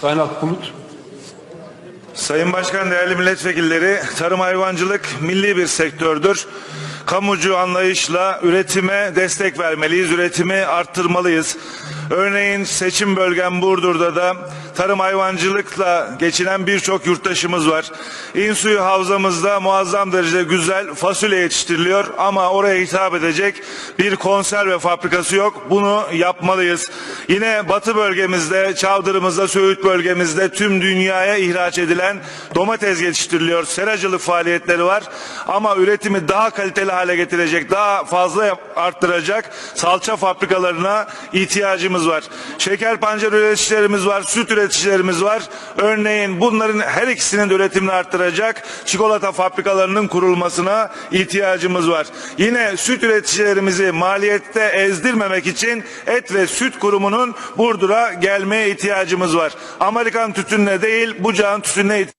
Sayın Akbulut. Sayın Başkan, değerli milletvekilleri, tarım hayvancılık milli bir sektördür. Kamucu anlayışla üretime destek vermeliyiz, üretimi arttırmalıyız. Örneğin seçim bölgem Burdur'da da tarım hayvancılıkla geçinen birçok yurttaşımız var. İnsuyu havzamızda muazzam derecede güzel fasulye yetiştiriliyor ama oraya hitap edecek bir konserve fabrikası yok. Bunu yapmalıyız. Yine batı bölgemizde, Çavdırımızda, Söğüt bölgemizde tüm dünyaya ihraç edilen domates yetiştiriliyor. Seracılık faaliyetleri var ama üretimi daha kaliteli hale getirecek, daha fazla arttıracak salça fabrikalarına ihtiyacımız var. Şeker pancar üreticilerimiz var, süt üreticilerimiz var. Örneğin bunların her ikisinin üretimini arttıracak çikolata fabrikalarının kurulmasına ihtiyacımız var. Yine süt üreticilerimizi maliyette ezdirmemek için et ve süt kurumunun Burdur'a gelmeye ihtiyacımız var. Amerikan tütününe değil, bucağın tütününe ihtiyacımız